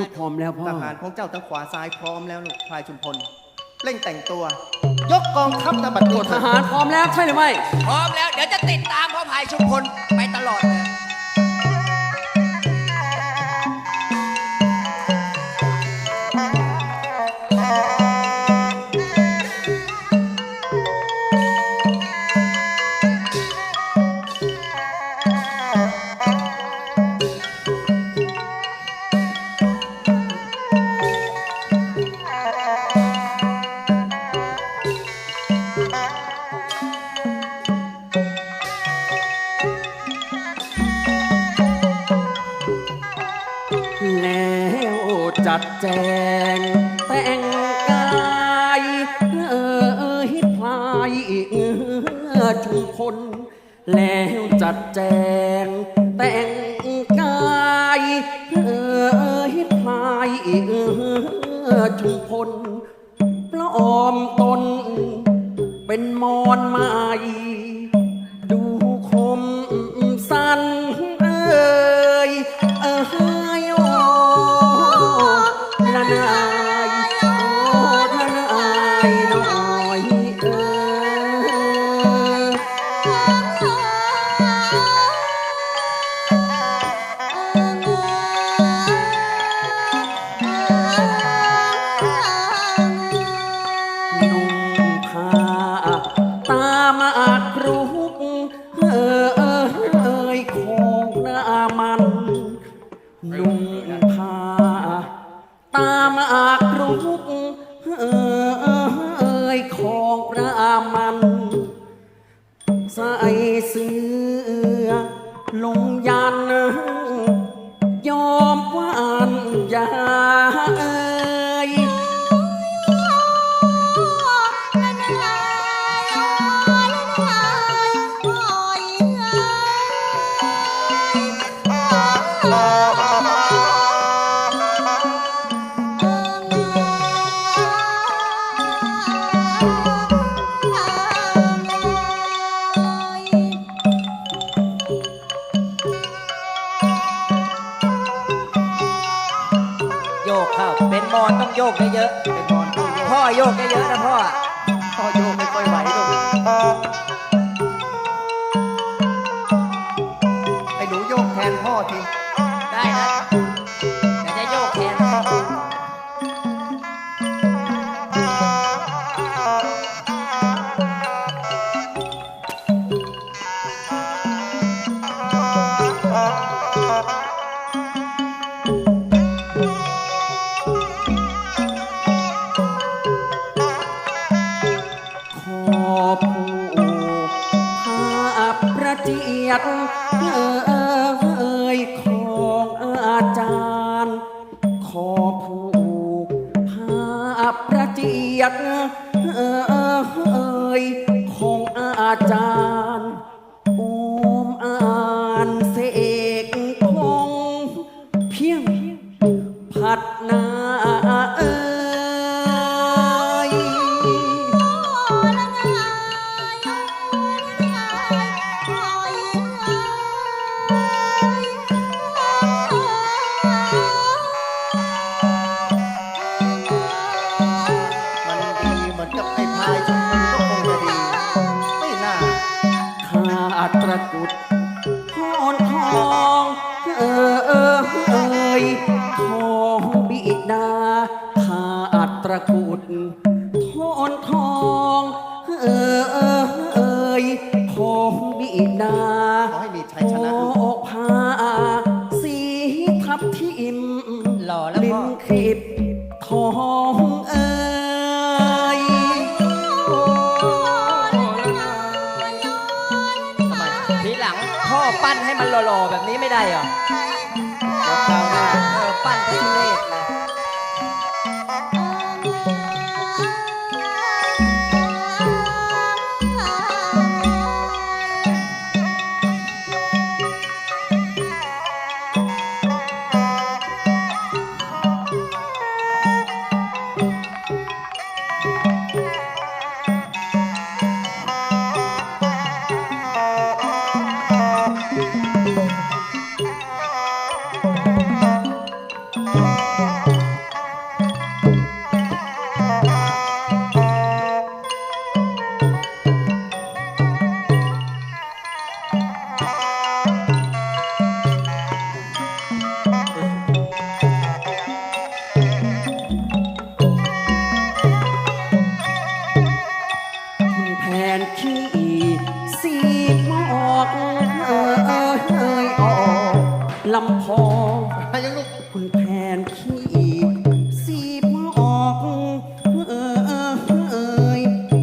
ลูกพร้อมแล้วพ่อ ทหารของเจ้าทั้งขวาซ้ายพร้อมแล้วลูกพลายชุมพลเร่งแต่งตัว ยกกองทัพตะบัดนี้ทหารพร้อมแล้วใช่หรือไม่ พร้อมแล้ว เดี๋ยวจะติดตามพ่อพายชุมพลไปตลอดเลย แล้วจัดแจงแต่งกายเออให้พลายเออชุมพลแล้วจัดแจงแต่งกายเออให้พลายเออชุมพลปลอมตน เป็นมอนไม่ กเข้าเป็นมอนต้องโยกเยอะเป็นมอนผู้โยๆกพ่อโยกเยอะๆนะพ่อ พ่อโยกไม่ค่อยไหวลูกไอ้หนูโยกแทนพ่อที เอ่ยของอาจารย์โอมอ่านเสกคงเพียง ผัดนา ทอนทองเออเออเอยทองบิดาขอให้มีชัยชนะลูก ออกพาสีทับทิมหล่อแล้วลิ้พ่นอ คลิปทองเอ้ยทำไมทีหลังพ่อปั้นให้มันหล่อๆแบบนี้ไม่ได้เหรอเดี๋ยวคราวหน้าเออปั้นทุเรศเลยเลำพอไปยังลูกคุณแผนขี้สีบมาออกเออเออเอย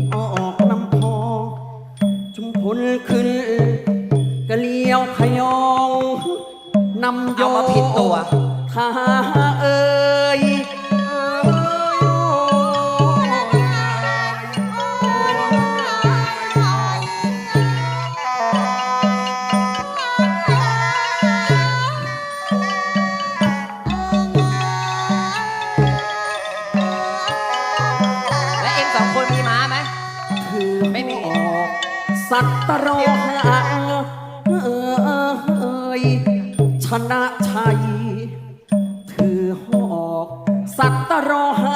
เอาออกลำคมพลขึ้นกะเลียวขยองนำโยเอามาผิดตัว ทา สองคนมีม้าไหมถือไม่มีออกสัตตโรหะเอ่ยชนะชัย ถือหอก สัตตโรหะ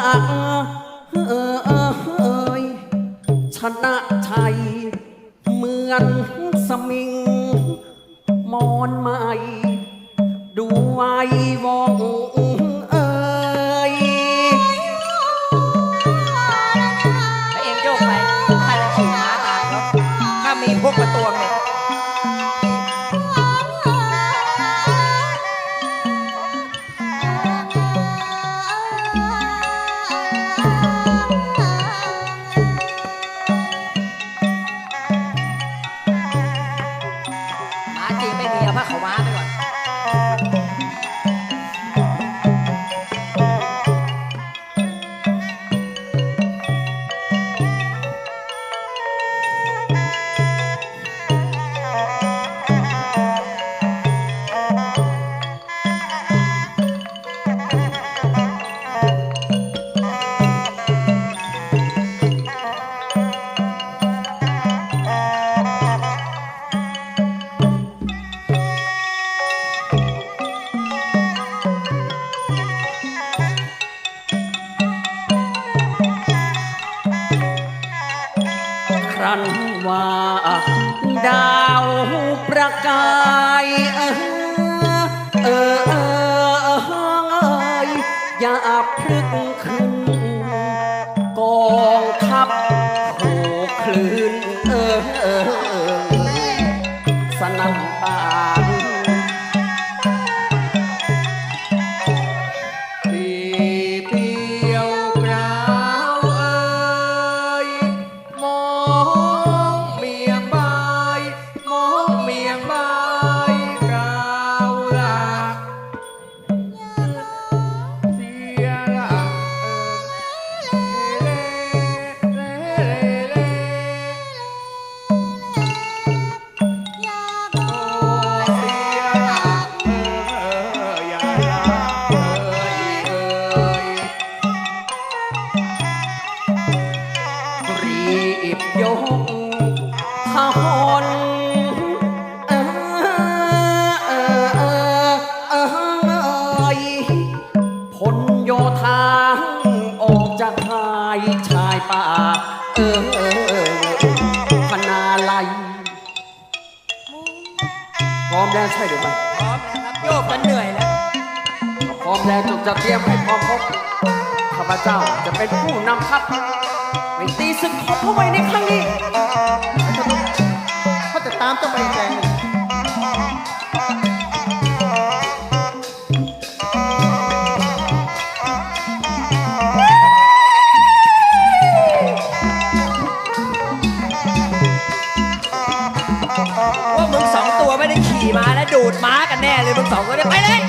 เอ่ยชนะชัย เหมือนสมิง มอนใหม่ ดูไว้วอง วกประต รันว่าดาวประกายเออเอออยอย่าพลึกขึ้นกองทัพโขคลื่นเออเออเออสนั่นตา เมียงบา โยธาออกจากชายชายป่า เออเออเออพนาไลยพร้อมแล้วใช่หรือไม่พร้อมแล้วครับโยกจนเหนื่อยแล้วพร้อมแล้วจงจะเตรียมให้พร้อมพบข้าพเจ้าจะเป็นผู้นำทัพไปตีศึกของพระไว้ในครั้งนี้ ขี่ม้าแล้วดูดม้ากันแน่เลยมึงสองคนเนี่ไปเลย